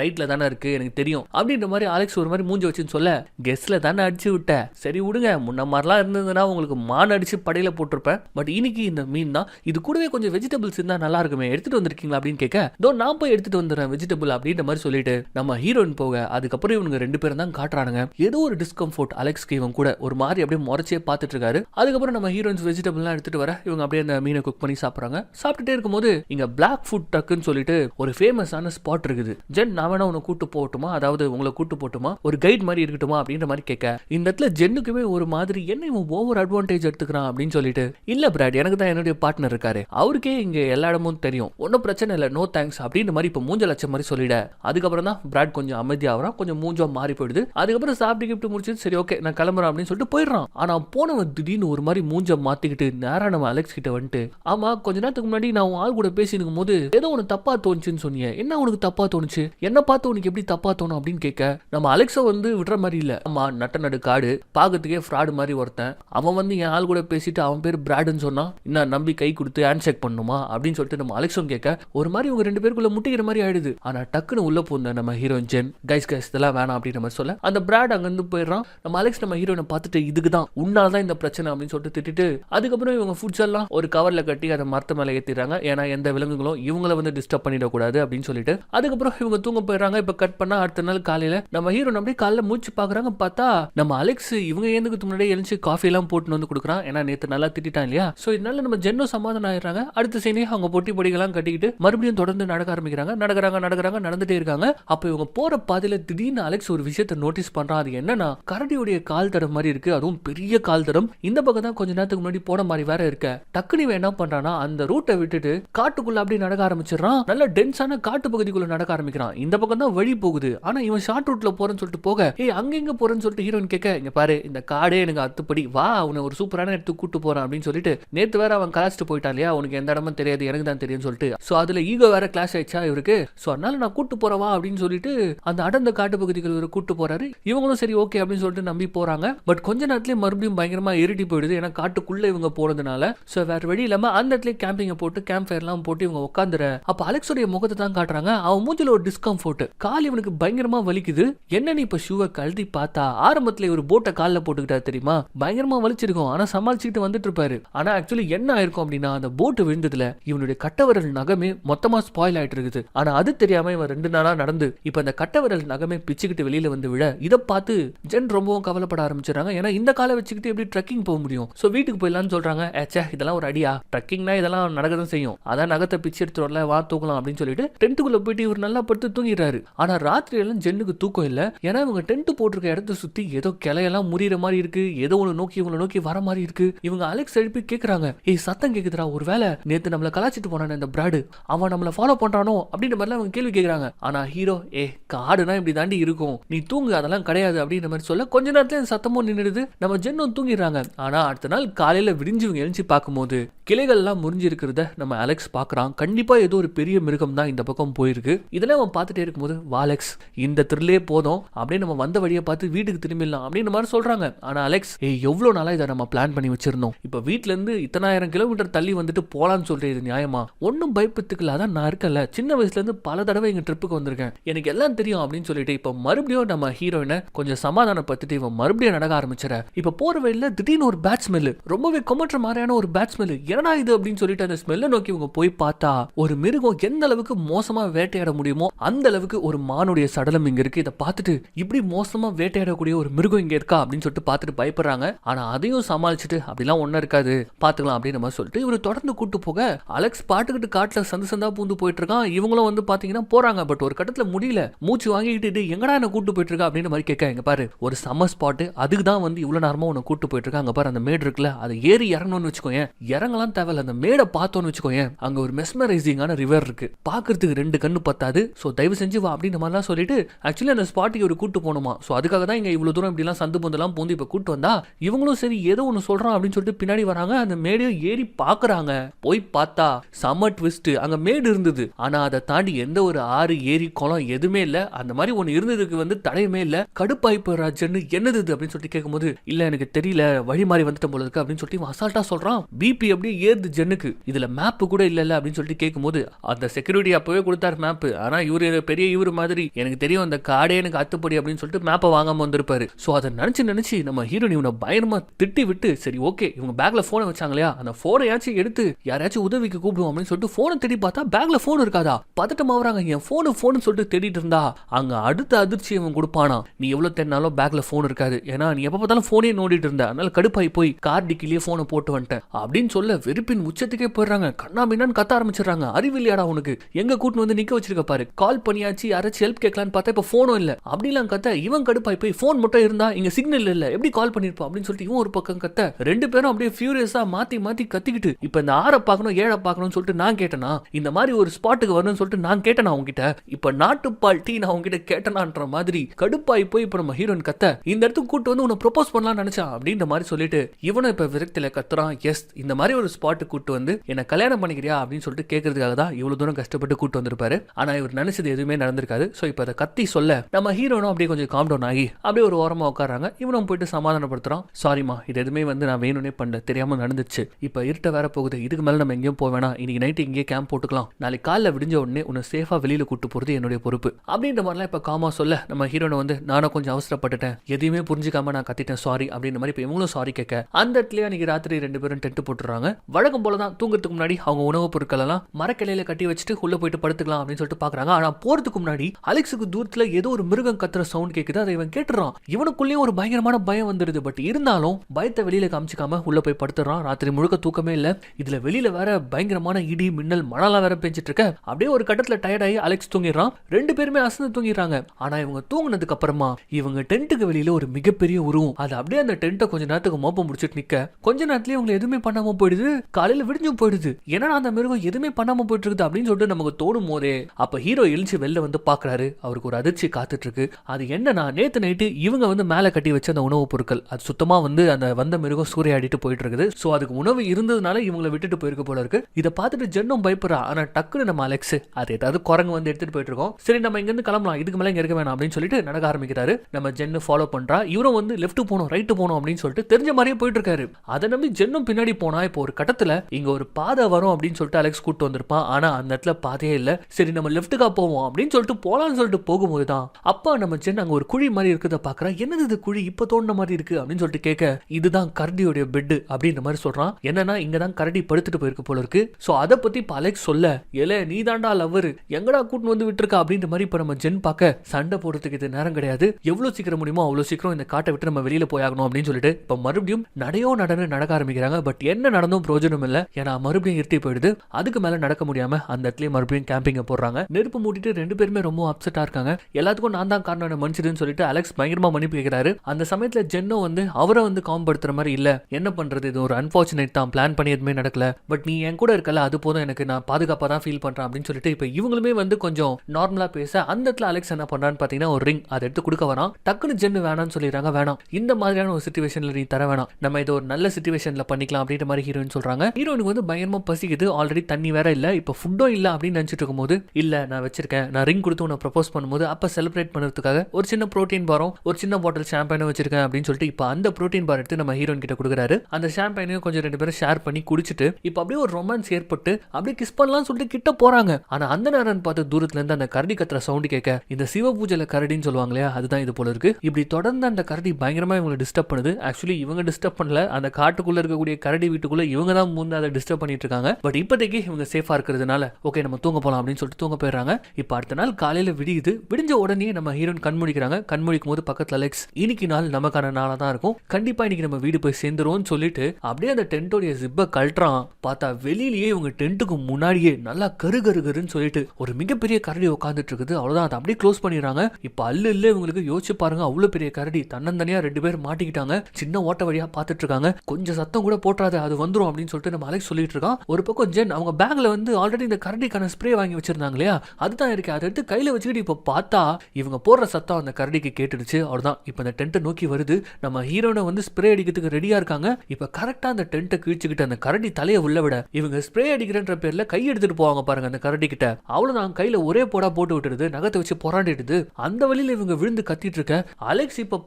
ரைட்ல தானே இருக்கு. எனக்கு தெரியும். அப்படின்ற மாதிரி அலெக்ஸ் ஒரு மாதிரி மூஞ்சி வச்சுன்னு சொல்ல கெஸ்ட்ல தானே அடிச்சு விட்ட. சரி விடுங்க. முன்ன மாதிரிலாம் இருந்ததுன்னா உங்களுக்கு மான் அடிச்சு படையில போட்டிருப்பேன். பட் இன்னைக்கு இந்த மீன் தான். இது கூடவே கொஞ்சம் வெஜிடபிள்ஸ் இருந்தா நல்லா இருக்குமே. எடுத்துட்டு வந்திருக்கீங்களா? அப்படின்னு கேட்க தோ நான் போய் எடுத்துட்டு வந்துடுறேன் வெஜிடபிள் அப்படின்ற மாதிரி சொல்லிட்டு நம்ம ஹீரோயின் போக அதுக்கப்புறம் இவங்க ரெண்டு பேரும் தான் காட்டுறானுங்க. ஏதோ ஒரு டிஸ்கம்ஃபோர்ட் அலெக்ஸ்க்கு இவன் கூட ஒரு மாதிரி அப்படியே முறைச்சே பார்த்துட்டு இருக்காரு அதுக்கப்புறம் நம்ம ஹீரோயின்ஸ் வெஜிடபிள்லாம் எடுத்துட்டு வர இவங்க அப்படியே அந்த மீனை குக் பண்ணி சாப்பிட்றாங்க. சாப்பிட்டுட்டே இருக்கும்போது இங்க பிளாக் ஃபுட் டக்குன்னு சொல்லிட்டு ஒரு ஃபேமஸான ஸ்பாட் இருக்குது. ஜென் நான் வேணா உன்னை கூட்டு போகட்டுமா? அதாவது உங்களை கூட்டு போட்டுமா ஒரு கைட் மாதிரி இருக்கட்டுமா? அப்படின்ற மாதிரி கேட்க. இந்த இடத்துல ஜென்னுக்குமே ஒரு மாதிரி என்ன இவன் ஓவர் அட்வான்டேஜ் எடுத்துக்கிறான் அப்படின்னு சொல்லிட்டு இல்ல பிராட் எனக்கு தான் என்னுடைய பார்ட்னர் இருக்காரு. அவருக்கே இங்க எல்லா இடமும் தெரியும். ஒன்றும் பிரச்சனை இல்லை. நோ தேங்க்ஸ் அப்படின்ற மாதிரி இப்போ மூஞ்ச லட்சம் மாதிரி சொல்லிட. அதுக்கப்புறம் தான் பிராட் கொஞ்சம் அமைதியாகிறான். கொஞ்சம் மூஞ்சம் மாறி போயிடுது. அதுக்கப்புறம் சாப்பிட்டு கிஃப்ட் முடிச்சு சரி ஓகே நான் கிளம்புறேன். அப்படின்னு சொல்லிட்டு போயிடுறான். ஆனா போனவன் திடீர்னு ஒரு மாதிரி மூஞ்ச மாத்திக்கிட்டு நேரா நம்ம அலெக்ஸ் கிட்ட வந்துட்டு ஆமா கொஞ்ச நேரத்துக்கு முன்னாடி நான் உன் ஆள் கூட பேசினுக்கும் போது ஏதோ உனக்கு தப்பா தோணுச்சுன்னு சொன்னீங்க என்ன உனக்கு தப்பா தோணுச்சு? என்ன பார்த்து உனக்கு எப்படி தப்பா தோணும்? அப்படின்னு கேட்க நம்ம அலெக்ஸை வந்து விடுற மாதிரி இல்ல. ஆமா நட்ட நடு காடு பாக்கிறதுக்கே ஃப்ராடு மாதிரி ஒருத்தன். அவன் வந்து என் ஆள் கூட பேசிட்டு அவன் பேர் பிராடுன்னு சொன்னா என்ன நம்பி கை கொடுத்து ஹேண்ட் பண்ணுமா? அப்படின்னு சொல்லிட்டு நம்ம அலெக்ஸும் கேட்க ஒரு மாதிரி இவங்க ரெண்டு பேருக்குள்ள முட்டிக்கிற மாதிரி ஆயிடுது. ஆனா டக்குன்னு உள்ள போந்த நம்ம ஹீரோயின் ஜென் கைஸ் கைஸ் இதெல்லாம் வேணாம் அப்படின்னு நம்ம சொல்ல. அந்த பிராட் அங்கிருந்து போயிடுறான். நம்ம அலெக்ஸ் நம்ம ஹீரோனை பார்த்துட்டு இதுக்கு தான் உன்னால தான் இந்த பிரச்சனை அப்படின்னு சொல்லிட்டு திட்டிட்டு அதுக்கப்புறம் இவங்க ஃபுட்ஸ் எல்லாம் ஒரு கவரில் கட்டி அதை மரத்து மேலே ஏற்றிடுறாங்க ஏன்னா எந்த விலங்குகளும் இவங்கள வந்து டிஸ்டர்ப் பண்ணிடக்கூடாது அப்படின்னு சொல்லிட்டு அதுக்கப்புறம் இவங்க தூங்க போயிடுறாங்க. இப்போ கட் பண்ணா அடுத்த நாள் காலையில் நம்ம ஹீரோ அப்படியே காலைல மூச்சு பார்க்குறாங்க. பார்த்தா நம்ம அலெக்ஸ் இவங்க ஏந்துக்கு முன்னாடியே எழுந்து காஃபி எல்லாம் போட்டு வந்து கொடுக்குறான். ஏன்னா நேற்று நல்லா திட்டான் இல்லையா? ஸோ இதனால நம்ம ஜென்னோ சமாதானம் ஆயிடுறாங்க. அடுத்த சீனே அவங்க பொட்டி பொடிகள்லாம் கட்டிக்கிட்டு மறுபடியும் தொடர்ந்து நடக்க ஆரம்பிக்கிறாங்க. நடக்கிறாங்க நடக்கிறாங்க நடந்துட்டே இருக்காங்க. அப்போ இவங்க போற பாதையில திடீர்னு அலெக்ஸ் ஒரு விஷயத்தை நோட்டீஸ் பண்றான். அது என்னன்னா கரடியுடைய கால் தடம் மாதிரி இருக்கு. அதுவும் பெரிய கால்தடம் இந்த பக்கம் தான் கொஞ்ச நேரத்துக்கு முன்னாடி போன மாதிரி வேற இருக்க. டக்குனு இவன் என்ன பண்றானா அந்த ரூட்டை விட்டுட்டு காட்டுக்குள்ள அப்படி நடக்க ஆரம்பிச்சிடறான். நல்ல டென்ஸான காட்டு பகுதிக்குள்ள நடக்க ஆரம்பிக்கிறான். இந்த பக்கம் தான் வழி போகுது. ஆனா இவன் ஷார்ட் ரூட்ல போறேன்னு சொல்லிட்டு போக ஏய் அங்க எங்க போறேன்னு சொல்லிட்டு ஹீரோயின் கேட்க இங்க பாரு இந்த காடே எனக்கு அத்துப்படி. வா அவனை ஒரு சூப்பரான இடத்துக்கு கூட்டு போறான். அப்படின்னு சொல்லிட்டு நேத்து வேற அவன் கலாச்சிட்டு போயிட்டான் இல்லையா? உனக்கு எந்த இடமும் தெரியாது எனக்கு தான் தெரியும்னு சொல்லிட்டு. சோ அதுல ஈகோ வேற கிளாஸ் ஆயிடுச்சா இவருக்கு? சோ அதனால நான் கூட்டு போறவா அப்படின்னு சொல்லிட்டு அந்த அடர்ந்த காட்டு பகுதிகள் கூட்டு போறாரு. இவங்களும் சரி ஓகே அப்படின்னு சொல்லிட்டு நம்பி போறாங்க. பட் கொஞ்ச நேரத்துல மறுபடியும் பயங்கரமா இருட்டி போயிடுது. ஏன்னா காட்டுக்குள்ள இவங்க போறதுனால. சோ வேற வழி இல்லாம அந்த இடத்துல கேம்பிங்க போட்டு கேம்ப் ஃபயர் எல்லாம் போட்டு இவங்க உட்காந்துற அப்ப அலெக்ஸோடைய முகத்தை தான் காட்டுறாங்க. அவன் மூஞ்சில ஒரு டிஸ்கம்ஃபோர்ட் கால் இவனுக்கு பயங்கரமா வலிக்குது. என்ன நீ இப்ப ஷூவை கழுதி பார்த்தா? ஆரம்பத்துல ஒரு போட்டை காலில் போட்டுக்கிட்டா தெரியுமா? பயங்கரமா வலிச்சிருக்கும். ஆனா சமாளிச்சுட்டு வந்துட்டு இருப்பாரு ஆனா ஆக்சுவலி என்ன ஆயிருக்கும் அப்படின்னா அந்த போட்டு விழுந்ததுல இவனுடைய கட்டவரல் நகமே மொத்தமா ஸ்பாயில் ஆயிட்டு இருக்குது ஆனா அது தெரியாம இவன் ரெண்டு நாளா நடந்து இப்ப அந்த கட்டவரல் நகமே பிச்சுக்கிட்டு வெளியில வந்து விட இதை பார்த்து ஜென் ரொம்பவும் கவலைப்பட ஆரம்பிச்சிடறாங்க ஏன்னா இந்த காலை வச்சுக்கிட்டு எப்படி ட்ரெக்கிங் போக முடியும்? ஸோ வீட்டுக்கு போயிடலாம்னு சொல்கிறாங்க ஏச்சே இதெல்லாம் ஒரு அடியா ட்ரெக்கிங்னா இதெல்லாம் நடக்கதான் செய்யும். அதான் நகத்தை பிச்சு எடுத்துடல வா தூக்கலாம் அப்படின்னு சொல்லிட்டு டென்ட்டுக்குள்ளே போயிட்டு இவர் நல்லா படுத்து தூங்கிடுறாரு. ஆனால் ராத்திரி எல்லாம் ஜென்னுக்கு தூக்கம் இல்லை. ஏன்னா இவங்க டென்ட் போட்டிருக்க இடத்த சுற்றி ஏதோ கிளையெல்லாம் முறிகிற மாதிரி இருக்கு. ஏதோ ஒன்று நோக்கி இவங்களை நோக்கி வர மாதிரி இருக்கு. இவங்க அலெக்ஸ் எழுப்பி கேட்குறாங்க ஏய் சத்தம் கேட்குதுரா ஒரு வேலை நேற்று நம்மளை கலாச்சிட்டு போனானே இந்த பிராடு. அவன் நம்மளை ஃபாலோ பண்ணுறானோ அப்படின்ற மாதிரிலாம் அவங்க கேள்வி கேட்குறாங்க ஆனால் ஹீரோ ஏ காடுனா இப்படி தாண்டி இருக்கும். நீ தூங்கு அதெல்லாம் கிடையாது அப்படின்ற மாதிரி சொல்ல கொஞ்ச நேரத்தில் சத்தம் சத்தமும் நின்றுடுது நம்ம ஜென்னும் தூங்கிடுறாங்க. ஆனால் அடுத்த நாள் காலையில் விடிஞ்சவங்க எழுந்து பார்க்கும்போது கிளைகள்லாம் முறிஞ்சிருக்கிறத நம்ம அலெக்ஸ் பார்க்குறான். கண்டிப்பாக ஏதோ ஒரு பெரிய மிருகம் தான் இந்த பக்கம் போயிருக்கு. இதெல்லாம் அவன் பார்த்துட்டே இருக்கும்போது வாலெக்ஸ் இந்த த்ரில்லே போதும். அப்படியே நம்ம வந்த வழியை பார்த்து வீட்டுக்கு திரும்பிடலாம் அப்படின்ற மாதிரி சொல்றாங்க. ஆனால் அலெக்ஸ் ஏ எவ்வளோ நாளாக இதை நம்ம பிளான் பண்ணி வச்சிருந்தோம். இப்போ வீட்டிலேருந்து இத்தனாயிரம் கிலோமீட்டர் தள்ளி வந்துட்டு போகலான்னு சொல்றது இது நியாயமா? ஒன்றும் பயப்பத்துக்கல. அதான் நான் இருக்கல சின்ன வயசுலேருந்து பல தடவை எங்கள் ட்ரிப்புக்கு வந்திருக்கேன். எனக்கு எல்லாம் தெரியும் அப்படின்னு சொல்லிட்டு இப்போ மறுபடியும் நம்ம ஹீரோயினை கொஞ்சம் சமாதானப்படுத்திட்டு இவன் மறுபடியும் நடக்க ஆரம்பிச்சிட இப்போ போற வழியில திடீர்னு ஒரு பேட் ஸ்மெல் ரொம்பவே கொமற்ற மாதிரியான ஒரு பேட் ஸ்மெல் என்னடா இது அப்படின்னு சொல்லிட்டு அந்த ஸ்மெல்லை நோக்கி இவங்க போய் பார்த்தா ஒரு மிருகம் எந்த அளவுக்கு மோசமா வேட்டையாட முடியுமோ அந்த அளவுக்கு ஒரு மானுடைய சடலம் இங்க இருக்கு. இதை பார்த்துட்டு இப்படி மோசமா வேட்டையாடக்கூடிய ஒரு மிருகம் இங்க இருக்கா அப்படின்னு சொல்லிட்டு பார்த்துட்டு பயப்படுறாங்க. ஆனா அதையும் சமாளிச்சுட்டு அப்படிலாம் ஒன்றும் இருக்காது. பார்த்துக்கலாம் அப்படின்னு நம்ம சொல்லிட்டு இவர் தொடர்ந்து கூட்டு போக அலெக்ஸ் பாட்டுக்கிட்டு காட்டுல சந்து சந்தா பூந்து போயிட்டு இருக்கான். இவங்களும் வந்து பாத்தீங்கன்னா போறாங்க. பட் ஒரு கட்டத்துல முடியல. மூச்சு வாங்கிட்டு எங்கடா என்ன கூட்டு போயிட்டு இருக்கா? அப்படின்னு மாதிரி கேட்க எங்க பாரு ஒரு சம்மர் ஸ்பாட் அதுக்கு தான் வந்து இவ்வளோ நேரமா உன்னை கூட்டு போயிட்டு இருக்கா பாரு அந்த மேடு இருக்குல்ல அதை ஏறி இறங்கணும்னு வச்சுக்கோயேன். இறங்கலாம் தேவையில்ல. அந்த மேடை பார்த்தோன்னு வச்சுக்கோயேன் அங்க ஒரு மெஸ்மரைசிங்கான ரிவர் இருக்கு. பாக்குறதுக்கு ரெண்டு கண்ணு பத்தாது. ஸோ தயவு செஞ்சு வா அப்படின்ற மாதிரிலாம் சொல்லிட்டு ஆக்சுவலி அந்த ஸ்பாட்டுக்கு ஒரு கூட்டு போகணுமா? ஸோ அதுக்காக தான் இங்க இவ்வளோ தூரம் இப்படிலாம் சந்து பொந்தெல்லாம் பூந்து இப்போ கூட்டு வந்தா இவங்களும் சரி ஏதோ ஒன்று சொல்றான் அப்படின்னு சொல்லிட்டு பின்னாடி வராங்க. அந்த மேடையும் ஏறி பாக்குறாங்க போய் பார்த்தா சம ட்விஸ்ட் அங்க மேடு இருந்தது. ஆனா அதை தாண்டி எந்த ஒரு ஆறு ஏரி குளம் எதுவுமே இல்லை. அந்த மாதிரி ஒன்று இருந்ததுக்கு வந்து தடையுமே இல்லை. கடுப்பாய்ப்பு ராஜன்னு என்னது அப்படின்னு சொல்லிட்டு கேட்கும்போது இல்ல எனக்கு தெரியல வழி மாறி வந்துட்டோம் போல இருக்கு அப்படின்னு சொல்லிட்டு அசால்ட்டா சொல்றான். பிபி அப்படியே ஏறுது ஜென்னுக்கு? இதுல மேப் கூட இல்லல அப்படின்னு சொல்லிட்டு கேட்கும்போது அந்த செக்யூரிட்டி அப்பவே கொடுத்தாரு மேப் ஆனா இவரு பெரிய இவர் மாதிரி எனக்கு தெரியும் அந்த காடே எனக்கு அத்துப்படி அப்படின்னு சொல்லிட்டு மேப்பை வாங்காம வந்திருப்பாரு. ஸோ அதை நினைச்சு நினைச்சு நம்ம ஹீரோயின் இவனை பயங்கரமா திட்டி விட்டு சரி ஓகே இவங்க பேக்ல போனை வச்சாங்க இல்லையா அந்த போனையாச்சும் எடுத்து யாரையாச்சும் உதவிக்கு கூப்பிடுவோம் அப்படின்னு சொல்லிட்டு போனை தேடி பார்த்தா பேக்ல போன் இருக்காதா? பதட்டமா வராங்க. என் போனு போன் சொல்லிட்டு தேடிட்டு இருந்தா அங்க அடுத்த அதிர்ச்சி இவன் கொடுப்பானா? நீ எவ்வளவு தேடினாலும் பேக்ல போன் இருக்காது. ஏன்னா நீ எப்ப பார்த்தாலும் போனே நோண்டிட்டு இருந்த. அதனால கடுப்பாய் போய் கார் டிக்கிலேயே போனை போட்டு வந்துட்டேன். அப்படின்னு சொல்ல வெறுப்பின் உச்சத்துக்கே போயிடுறாங்க. கண்ணா மின்னான்னு கத்த ஆரம்பிச்சிடுறாங்க. அறிவில்லையாடா உனக்கு? எங்க கூட்டு வந்து நிக்க வச்சிருக்க பாரு. கால் பண்ணியாச்சு யாராச்சும் ஹெல்ப் கேட்கலான்னு பார்த்தா இப்ப போனும் இல்ல. அப்படிலாம் கத்த இவன் கடுப்பாய் போய் போன் மட்டும் இருந்தா இங்க சிக்னல் இல்ல. எப்படி கால் பண்ணிருப்பா? அப்படின்னு சொல்லிட்டு இவன் ஒரு பக்கம் கத்த ரெண்டு பேரும் அப்படியே ஃபியூரியஸா மாத்தி மாத்தி கத்திக்கிட்டு இப்ப இந்த ஆறை பார்க்கணும் ஏழை பார்க்கணும்னு சொல்லிட்டு நான் கேட்டனா? இந்த மாதிரி ஒரு ஸ்பாட்டுக்கு வரணும்னு சொல்லிட்டு நான் கேட்டேனா உங்ககிட்ட இப்ப நாட்டுப்பால் டீ நான் உங்ககிட்ட கேட்டனான்ற மாதிரி கடுப்பாய் போய் இப்ப நம்ம ஹீரோயின் கத்த. இந்த இடத்துக்கு கூட்டு வந்து உன்னை ப்ரொபோஸ் பண்ணலாம்னு நினைச்சான் அப்படின்ற மாதிரி சொல்லிட்டு இவனும் இப்போ விரக்தியில் கத்துறான். எஸ் இந்த மாதிரி ஒரு ஸ்பாட்டு கூட்டு வந்து என்னை கல்யாணம் பண்ணிக்கிறியா அப்படின்னு சொல்லிட்டு கேட்கறதுக்காக தான் இவ்வளோ தூரம் கஷ்டப்பட்டு கூட்டு வந்திருப்பாரு. ஆனால் இவர் நினைச்சது எதுவுமே நடந்திருக்காது. ஸோ இப்போ அதை கத்தி சொல்ல நம்ம ஹீரோனும் அப்படியே கொஞ்சம் காம் டவுன் ஆகி அப்படியே ஒரு ஓரமாக உட்காராங்க இவனும் போயிட்டு சமாதானப்படுத்துறான். சாரிமா இது எதுவுமே வந்து நான் வேணும்னே பண்ணல. தெரியாமல் நடந்துச்சு. இப்போ இருட்ட வேற போகுது. இதுக்கு மேலே நம்ம எங்கேயும் போக வேணாம். இன்னைக்கு நைட்டு இங்கேயே கேம்ப் போட்டுக்கலாம். நாளைக்கு காலைல விடிஞ்ச உடனே உன்னை சேஃபாக வெளியில் கூட்டு போகிறது என்னுடைய பொறுப்பு. அப்படின்ற மாதிரிலாம் இப்போ காமா சொல்ல நம்ம ஹீரோனை வந்து நானும் கொஞ்சம் அவசரப்பட்டுட்டேன். எதையுமே புரிஞ்சுக்காம நான் கத்திட்டேன் சாரி அப்படின்ற மாதிரி இப்போ இவங்களும் சாரி கேட்க அந்த இடத்துலயே அன்னைக்கு ராத்திரி ரெண்டு பேரும் டென்ட் போட்டுறாங்க வழக்கம் போல தான் தூங்குறதுக்கு முன்னாடி அவங்க உணவுப் பொருட்கள் எல்லாம் மரக்கிளையில கட்டி வச்சுட்டு உள்ள போயிட்டு படுத்துக்கலாம் அப்படின்னு சொல்லிட்டு பாக்குறாங்க. ஆனா போறதுக்கு முன்னாடி அலெக்ஸுக்கு தூரத்துல ஏதோ ஒரு மிருகம் கத்துற சவுண்ட் கேக்குது. அதை இவன் கேட்டுறான் இவனுக்குள்ளேயும் ஒரு பயங்கரமான பயம் வந்துருது. பட் இருந்தாலும் பயத்தை வெளியில காமிச்சிக்காம உள்ள போய் படுத்துறான் ராத்திரி முழுக்க தூக்கமே இல்ல. இதுல வெளியில வேற பயங்கரமான இடி மின்னல் மழைலாம் வேற பெஞ்சிட்டு இருக்க. அப்படியே ஒரு கட்டத்துல டயர்ட் ஆகி அலெக்ஸ் தூங்கிடுறான். ரெண்டு பேருமே அசந்து தூங்கிடுறாங்க. ஆனா இவங்க தூங்கினதுக்கு அப்புறமா இவங்க டென்ட்டுக்கு வெளியில ஒரு மிகப்பெரிய பெரிய உருவம். அது அப்படியே அந்த டென்ட்டை கொஞ்ச நேரத்துக்கு மோப்பம் முடிச்சிட்டு நிக்க. கொஞ்ச நேரத்துலயே இவங்க எதுவுமே பண்ணாம போயிடுது. காலையில விடிஞ்சும் போயிடுது. ஏன்னா அந்த மிருகம் எதுவுமே பண்ணாம போயிட்டு இருக்குது அப்படின்னு சொல்லிட்டு நமக்கு தோணும் போதே அப்ப ஹீரோ எழுச்சி வெளில வந்து பாக்குறாரு அவருக்கு ஒரு அதிர்ச்சி காத்துட்டு இருக்கு அது என்னன்னா நேத்து நைட்டு இவங்க வந்து மேல கட்டி வச்ச அந்த உணவுப் பொருட்கள். அது சுத்தமா வந்து அந்த வந்த மிருகம் சூறையாடிட்டு போயிட்டு இருக்குது சோ அதுக்கு உணவு இருந்ததுனால இவங்களை விட்டுட்டு போயிருக்க போல இருக்கு. இதை பார்த்துட்டு ஜென்னும் பயப்படுறா. ஆனா டக்குன்னு நம்ம அலெக்ஸ் அது ஏதாவது குரங்கு வந்து எடுத்துட்டு போயிட்டு இருக்கோம் சரி நம்ம இங்க இருந்து கிளம்பலாம். இதுக்கு மேல இங்க இருக்க வேணாம் அப்படின்னு சொல்லிட்டு நடக்க ஆரம்பிக்கிறாரு. நம்ம ஜென்னு ஃபாலோ பண்றா. இவரும் வந்து லெஃப்ட் போகணும் ரைட்டு போகணும் அப்படின்னு சொல்லிட்டு தெரிஞ்ச மாதிரியே போயிட்டு இருக்காரு அதை நம்பி ஜென்னும் பின்னாடி போனா இப்போ ஒரு கட்டத்துல இங்க ஒரு பாதை வரும் அப்படின்னு சொல்லிட்டு அலெக்ஸ் கூட்டு வந்திருப்பான். ஆனா அந்த இடத்துல பாதையே இல்ல. சரி நம்ம லெஃப்ட்டுக்கா போவோம் அப்படின்னு சொல்லிட்டு போலாம்னு சொல்லிட்டு போகும்போது தான் அப்பா நம்ம ஜென் அங்க ஒரு குழி மாதிரி இருக்கிறத பாக்குறா என்னது இது குழி? இப்ப தோணுன மாதிரி இருக்கு அப்படின்னு சொல்லிட்டு கேட்க இதுதான் கரடியோட பெட் அப்படின்ற மாதிரி சொல்றான். என்னன்னா இங்க தான் கரடி படுத்துட்டு போயிருக்கு போல இருக்கு. சோ அதை பத்தி இப்ப அலெக்ஸ் சொல்ல ஏலே நீ தாண்டா லவ்வர் எங்கடா கூட்டு வந்து விட்டுருக்கா? அப்படின்ற மாதிரி இப்ப நம்ம ஜென் பார்க்க சண்டை போடுறதுக்கு இது நேரம் கிடையாது. எவ்வளவு சீக்கிரம் முடியுமோ அவ்வளவு சீக்கிரம் இந்த காட்டை விட்டு நம்ம வெளியில போயாகணும் அப்படின்னு சொல்லிட்டு இப்ப மறுபடியும் நடையோ நடன நடக்க ஆரம்பிக்கிறாங்க. பட் என்ன நடந்தும் பிரயோஜனம் இல்ல. ஏன்னா மறுபடியும் இருட்டி போயிடுது. அதுக்கு மேல நடக்க முடியாம அந்த இடத்துல மறுபடியும் கேம்பிங்க போடுறாங்க. நெருப்பு மூட்டிட்டு ரெண்டு பேருமே ரொம்ப அப்செட்டா இருக்காங்க. எல்லாத்துக்கும் நான் தான் காரணம் என்ன மன்னிச்சிடுன்னு சொல்லிட்டு அலெக்ஸ் பயங்கரமா மன்னிப்பு கேட்கிறாரு அந்த சமயத்துல ஜென்னோ வந்து அவரை வந்து காம்படுத்துற மாதிரி இல்ல. என்ன பண்றது? இது ஒரு அன்பார்ச்சுனேட் தான். பிளான் பண்ணி எதுவுமே நடக்கல. பட் நீ என் கூட இருக்கல அது போதும் எனக்கு. நான் பாதுகாப்பா தான் ஃபீல் பண்றேன் அப்படின்னு சொல்லிட்டு இப்ப இவங்களுமே வந்து கொஞ்சம் நார்மலா பேச அந்த இடத்துல அலெக்ஸ் என்ன பண்றான்னு பாத்தீங்கன்னா ஒரு ரிங் அதை எடுத்து கொடுக்க வரான் டக்குன்னு ஜென்னு வேணாம்னு சொல்லிடுறாங்க. வேணாம். இந்த மாதிரியான ஒரு சுச்சுவேஷன்ல நீ தர வேணாம். நம்ம இதை ஒரு நல்ல சுச்சுவேஷன்ல பண்ணிக்கலாம் அப்படின்ற மாதிரி ஹீரோயின் சொல்றாங்க. ஹீரோனுக்கு வந்து பயங்கரமா பசிக்குது. ஆல்ரெடி தண்ணி வேற இல்ல. இப்போ ஃபுட்டும் இல்ல அப்படின்னு நினைச்சிட்டு இருக்கும்போது இல்ல நான் வச்சிருக்கேன். நான் ரிங் கொடுத்து உன்னை ப்ரப்போஸ் பண்ணும்போது அப்ப செலிப்ரேட் பண்ணுறதுக்காக ஒரு சின்ன ப்ரோட்டீன் பாரம் ஒரு சின்ன பாட்டில் ஷாம்பைனும் வச்சிருக்கேன் அப்படின்னு சொல்லிட்டு இப்போ அந்த ப்ரோட்டீன் பார் எடுத்து நம்ம ஹீரோயின் கிட்ட கொடுக்குறாரு. அந்த ஷாம்பைனையும் கொஞ்சம் ரெண்டு பேரும் ஷேர் பண்ணி குடிச்சிட்டு இப்போ அப்படியே ஒரு ரொமான்ஸ் ஏற்பட்டு அப்படியே கிஸ் பண்ணலாம்னு சொல்லிட்டு கிட்ட போறாங்க. ஆனா அந்த நேரம் பார்த்து தூரத்துல இருந்து அந்த கரடி கத்துற சவுண்ட் கேட்க இந்த சிவ பூஜையில கரடின்னு சொல்லுவாங்க இல்லையா அதுதான் இது போல இருக்கு. இப்படி தொடர்ந்து அந்த கரடி பயங்கரமா இவங்களை டிஸ்டர்ப் பண்ணுது. ஆக்சுவலி இவங்க டிஸ்டர்ப் பண்ணல. அந்த காட்டுக்குள்ள இருக்கக்கூடிய கரடி வீட்டுக்குள்ள இவங்க தான் முந்து அதை டிஸ்டர்ப் பண்ணிட்டு இருக்காங்க. பட் இப்போதைக்கு இவங்க சேஃபாக இருக்கிறதுனால ஓகே நம்ம தூங்க போகலாம் அப்படின்னு சொல்லிட்டு தூங்க போயிடுறாங்க. இப்போ அடுத்த நாள் காலையில விடியுது. விடிஞ்ச உடனே நம்ம ஹீரோன் கண் கண்மூடிக்கும் கண் போது பக்கத்துல அலெக்ஸ் இன்னைக்கு நாள் நமக்கான நாளாக தான் இருக்கும். கண்டிப்பா இன்னைக்கு நம்ம வீடு போய் சேர்ந்துருவோம்னு சொல்லிட்டு அப்படியே அந்த டென்ட்டோடைய ஜிப்பை கழட்டுறான். பார்த்தா வெளியிலேயே இவங்க டென்ட்டுக்கு முன்னாடியே நல்லா கரு கரு கருன்னு சொல்லிட்டு ஒரு மிகப்பெரிய கரடி உட்காந்துட்டு இருக்குது. அவ்வளவுதான். அதை அப்படியே க்ளோஸ் பண்ணிடுறாங்க. இப்போ அல்ல இல்ல இவங்களுக்கு யோசிச்சு பாருங்க. அவ்வளவு பெரிய கரடி தன்னந்தனியா ரெண்டு பேர் மாட்டிக்கிட்டாங்க. சின்ன ஓட்ட வழியா பார்த்துட்டு இருக்காங்க கொஞ்சம் சத்தம் கூட போட்டாது அது வந்துடும் அப்படின்னு சொல்லிட்டு நம்ம அலெக்ஸ் சொல்லிட்டு இருக்கான். ஒரு பக்கம் ஜென் அவங்க பேக்ல வந்து ஆல்ரெடி இந்த கரடிக்கான ஸ்ப்ரே வாங்கி வச்சிருந்தாங்க இல்லையா? அதுதான் இருக்கு. அதை எடுத்து கையில வச்சுக்கிட்டு இப்போ பார்த்தா இவங்க போடுற சத்தம் அந்த கரடிக்கு கேட்டுடுச்சு. அவ்வளவுதான். இப்போ அந்த டென்ட்டை நோக்கி வருது. நம்ம ஹீரோனை வந்து ஸ்ப்ரே அடிக்கிறதுக்கு ரெடியா இருக்காங்க. இப்போ கரெக்டா அந்த டென்ட்டை கிழிச்சுக்கிட்டு அந்த கரடி தலையை உள்ள விட இவங்க ஸ்ப்ரே அடிக்கிறன்ற பேர்ல கை எடுத்துட்டு போவாங்க பாருங்க அந்த கரடி கிட்ட அவ்வளவுதான். கையில ஒரே போடா போட்டு விட்டுருது நகத்தை வச்சு போராடிடுது அந்த வழியில இவங்க விழுந்து கத்திட்டு இருக்க. அலெக்ஸ் இப்ப